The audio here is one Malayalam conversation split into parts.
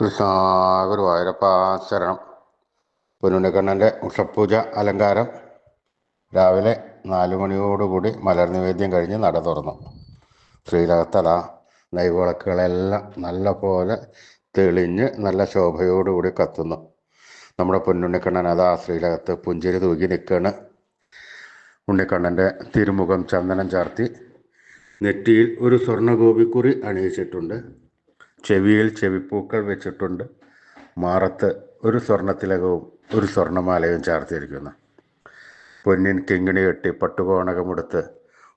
കൃഷ്ണ ഗുരുവായൂരപ്പ ശരണം പൊന്നുണ്ണിക്കണ്ണന്റെ ഉഷപ്പൂജ അലങ്കാരം രാവിലെ നാലു മണിയോടുകൂടി മലർ നിവേദ്യം കഴിഞ്ഞ് നട തുറന്നു. ശ്രീലകത്തല നൈവിളക്കുകളെല്ലാം നല്ല പോലെ തെളിഞ്ഞ് നല്ല ശോഭയോടുകൂടി കത്തുന്നു. നമ്മുടെ പൊന്നുണ്ണിക്കണ്ണൻ അതാ ശ്രീലകത്ത് പുഞ്ചിരി തൂക്കി നിൽക്കുകയാണ് ഉണ്ണിക്കണ്ണന്റെ തിരുമുഖം ചന്ദനം ചാർത്തി നെറ്റിയിൽ ഒരു സ്വർണ ഗോപിക്കുറി അണിയിച്ചിട്ടുണ്ട്. ചെവിയിൽ ചെവിപ്പൂക്കൾ വെച്ചിട്ടുണ്ട്. മാറത്ത് ഒരു സ്വർണത്തിലകവും ഒരു സ്വർണമാലയും ചാർത്തിയിരിക്കുന്നു. പൊന്നിൻ കിങ്ങിണി കെട്ടി പട്ടുകോണകമെടുത്ത്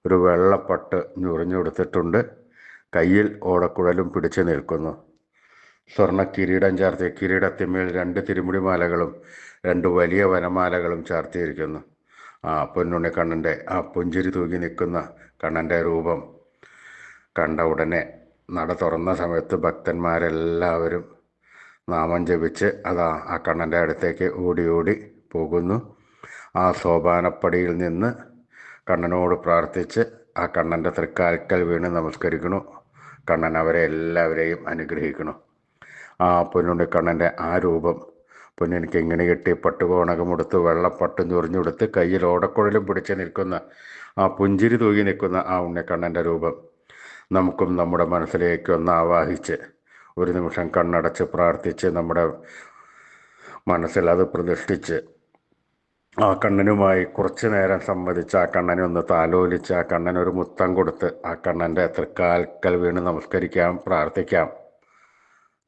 ഒരു വെള്ളപ്പട്ട് ഞുറിഞ്ഞുകൊടുത്തിട്ടുണ്ട് കയ്യിൽ ഓടക്കുഴലും പിടിച്ചു നിൽക്കുന്നു. സ്വർണ കിരീടം ചാർത്തിയ കിരീടത്തിന്മേൽ രണ്ട് തിരുമുടിമാലകളും രണ്ട് വലിയ വനമാലകളും ചാർത്തിയിരിക്കുന്നു. ആ പൊന്നുണ്ണി കണ്ണന്റെ ആ പുഞ്ചിരി തൂങ്ങി നിൽക്കുന്ന കണ്ണന്റെ രൂപം കണ്ട ഉടനെ നട തുറന്ന സമയത്ത് ഭക്തന്മാരെല്ലാവരും നാമം ജപിച്ച് അതാ ആ കണ്ണന്റെ അടുത്തേക്ക് ഓടി ഓടി പോകുന്നു. ആ സോപാനപ്പടിയിൽ നിന്ന് കണ്ണനോട് പ്രാർത്ഥിച്ച് ആ കണ്ണന്റെ തൃക്കാൽക്കൽ വീണ് നമസ്കരിക്കണു കണ്ണൻ അവരെ എല്ലാവരെയും അനുഗ്രഹിക്കണം ആ പൊന്നുണ്ണി കണ്ണന്റെ ആ രൂപം പൊന്നിനിക്ക് ഇങ്ങനെ കെട്ടി പട്ടുകോണകമെടുത്ത് വെള്ളപ്പട്ടും ചൊറിഞ്ഞെടുത്ത് കയ്യിൽ ഓടക്കുഴലും പിടിച്ച് നിൽക്കുന്ന ആ പുഞ്ചിരി തൂങ്ങി നിൽക്കുന്ന ആ ഉണ്ണിക്കണ്ണന്റെ രൂപം നമുക്കും നമ്മുടെ മനസ്സിലേക്ക് ഒന്ന് ആവാഹിച്ച് ഒരു നിമിഷം കണ്ണടച്ച് പ്രാർത്ഥിച്ച് നമ്മുടെ മനസ്സിൽ അത് പ്രതിഷ്ഠിച്ച് ആ കണ്ണനുമായി കുറച്ച് നേരം സംവദിച്ച് ആ കണ്ണനെ ഒന്ന് താലോലിച്ച് ആ കണ്ണനൊരു മുത്തം കൊടുത്ത് ആ കണ്ണന്റെ തൃക്കാൽക്കൽ വീണ് നമസ്കരിക്കാം പ്രാർത്ഥിക്കാം.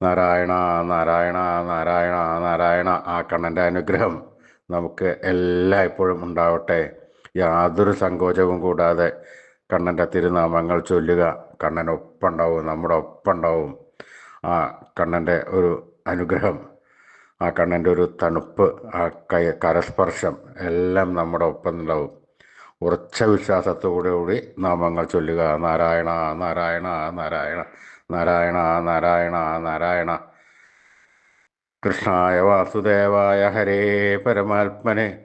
നാരായണ നാരായണ നാരായണ നാരായണ ആ കണ്ണന്റെ അനുഗ്രഹം നമുക്ക് എല്ലായ്പ്പോഴും ഉണ്ടാവട്ടെ. യാതൊരു സങ്കോചവും കൂടാതെ കണ്ണന്റെ തിരുനാമങ്ങൾ ചൊല്ലുക. കണ്ണൻ ഒപ്പുണ്ടാവും നമ്മുടെ ഒപ്പുണ്ടാവും. ആ കണ്ണന്റെ ഒരു അനുഗ്രഹം ആ കണ്ണന്റെ ഒരു തണുപ്പ് ആ കൈ കരസ്പർശം എല്ലാം നമ്മുടെ ഒപ്പം ഉണ്ടാവും ഉറച്ച വിശ്വാസത്തോടു കൂടി നാമങ്ങൾ ചൊല്ലുക. നാരായണ നാരായണ നാരായണ നാരായണ നാരായണ നാരായണ. കൃഷ്ണായ വാസുദേവായ ഹരേ പരമാത്മനെ.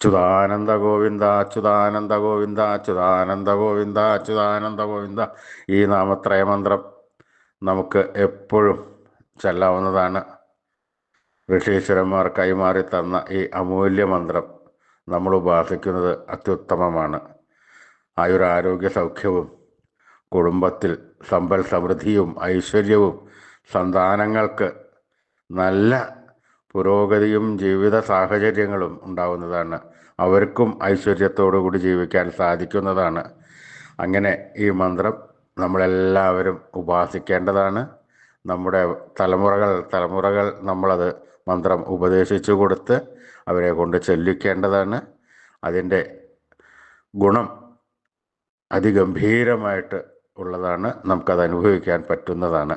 അച്യുതാനന്ദ ഗോവിന്ദ അച്യുതാനന്ദ ഗോവിന്ദ അച്യുതാനന്ദ ഗോവിന്ദ അച്യുതാനന്ദ ഗോവിന്ദ. ഈ നാമത്രയ മന്ത്രം നമുക്ക് എപ്പോഴും ചെല്ലാവുന്നതാണ്. ഋഷീശ്വരന്മാർ കൈമാറി തന്ന ഈ അമൂല്യ മന്ത്രം നമ്മൾ ഉപാസിക്കുന്നത് അത്യുത്തമമാണ്. ആയുരാരോഗ്യ സൗഖ്യവും കുടുംബത്തിൽ സമ്പൽ സമൃദ്ധിയും ഐശ്വര്യവും സന്താനങ്ങൾക്ക് നല്ല പുരോഗതിയും ജീവിത സാഹചര്യങ്ങളും ഉണ്ടാവുന്നതാണ്. അവർക്കും ഐശ്വര്യത്തോടു കൂടി ജീവിക്കാൻ സാധിക്കുന്നതാണ്. അങ്ങനെ ഈ മന്ത്രം നമ്മളെല്ലാവരും ഉപാസിക്കേണ്ടതാണ്. നമ്മുടെ തലമുറകൾ തലമുറകൾ നമ്മളത് മന്ത്രം ഉപദേശിച്ചു കൊടുത്ത് അവരെ കൊണ്ട് ചൊല്ലിക്കേണ്ടതാണ്. അതിന്റെ ഗുണം അതിഗംഭീരമായിട്ട് ഉള്ളതാണ്. നമുക്കത് അനുഭവിക്കാൻ പറ്റുന്നതാണ്.